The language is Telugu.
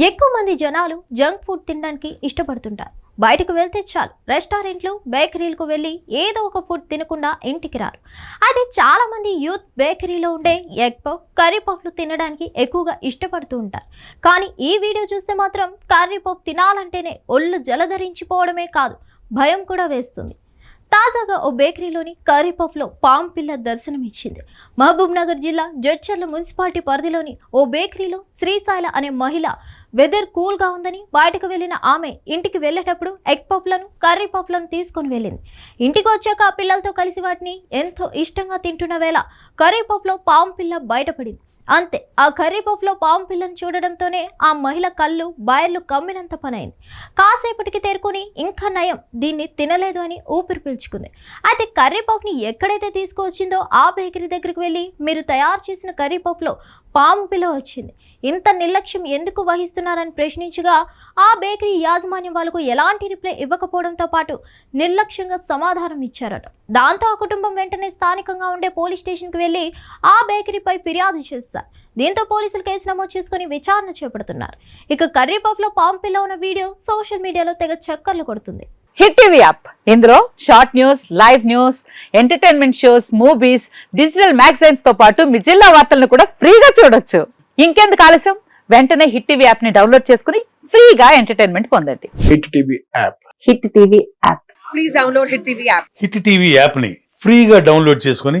ఎక్కువ మంది జనాలు జంక్ ఫుడ్ తినడానికి ఇష్టపడుతుంటారు. బయటకు వెళ్తే చాలు. రెస్టారెంట్లు బేకరీలకు వెళ్ళి ఏదో ఒక ఫుడ్ తినకుండా ఇంటికి రారు. అది చాలామంది యూత్ బేకరీలో ఉండే ఎగ్ పఫ్ కర్రీ పఫ్లు తినడానికి ఎక్కువగా ఇష్టపడుతూ ఉంటారు. కానీ ఈ వీడియో చూస్తే మాత్రం కర్రీ పఫ్ తినాలంటేనే ఒళ్ళు జలధరించిపోవడమే కాదు భయం కూడా వేస్తుంది. తాజాగా ఓ బేకరీలోని కర్రీ పామ్ పిల్ల దర్శనమిచ్చింది. మహబూబ్ నగర్ జిల్లా జడ్చర్ల మున్సిపాలిటీ పరిధిలోని ఓ బేకరీలో శ్రీశైల అనే మహిళ వెదర్ కూల్గా ఉందని బయటకు వెళ్ళిన ఆమె ఇంటికి వెళ్ళేటప్పుడు ఎగ్ పఫ్లను కర్రీ పఫ్లను తీసుకొని వెళ్ళింది. ఇంటికి వచ్చాక ఆ పిల్లలతో కలిసి వాటిని ఎంతో ఇష్టంగా తింటున్న వేళ కర్రీ పఫ్లో పాము పిల్ల బయటపడింది. అంతే ఆ కర్రీపప్పులో పాము పిల్లను చూడడంతోనే ఆ మహిళ కళ్ళు బాయర్లు కమ్మినంత పనైంది. కాసేపటికి తేరుకొని ఇంకా నయం దీన్ని తినలేదు అని ఊపిరి పీల్చుకుంది. అయితే కర్రీపప్పుని ఎక్కడైతే తీసుకువచ్చిందో ఆ బేకరీ దగ్గరికి వెళ్ళి మీరు తయారు చేసిన కర్రీపప్పులో పాము పిల్ల వచ్చింది. ఇంత నిర్లక్ష్యం ఎందుకు వహిస్తున్నారని ప్రశ్నించగా ఆ బేకరీ యాజమాన్యం వాళ్ళకు ఎలాంటి రిప్లై ఇవ్వకపోవడంతో పాటు నిర్లక్ష్యంగా సమాధానం ఇచ్చారట. దాంతో ఆ కుటుంబం వెంటనే స్థానికంగా ఉండే పోలీస్ స్టేషన్కి వెళ్ళి ఆ బేకరీపై ఫిర్యాదు చేస్తారు దీంతో పోలీసులు కేసు నమోదు చేసుకుని విచారణ చేపడుతున్నారు. ఇక కర్రీ పఫ్లో పాము పిల్ల ఉన్న వీడియో సోషల్ మీడియాలో తెగ చక్కర్లు కొడుతుంది. Hit TV app. ఇందులో short news live news entertainment shows movies digital మ్యాగజైన్స్తో పాటు మీ జిల్లా వార్తలను కూడా ఫ్రీగా చూడొచ్చు. ఇంకెందుకు ఆలస్యం? వెంటనే హిట్ టీవీ యాప్ని డౌన్లోడ్ చేసుకుని ఫ్రీగా ఎంటర్టైన్మెంట్ పొందండి. Hit TV app. Hit TV app. Please download Hit TV app. Hit TV యాప్ని ఫ్రీగా డౌన్లోడ్ చేసుకొని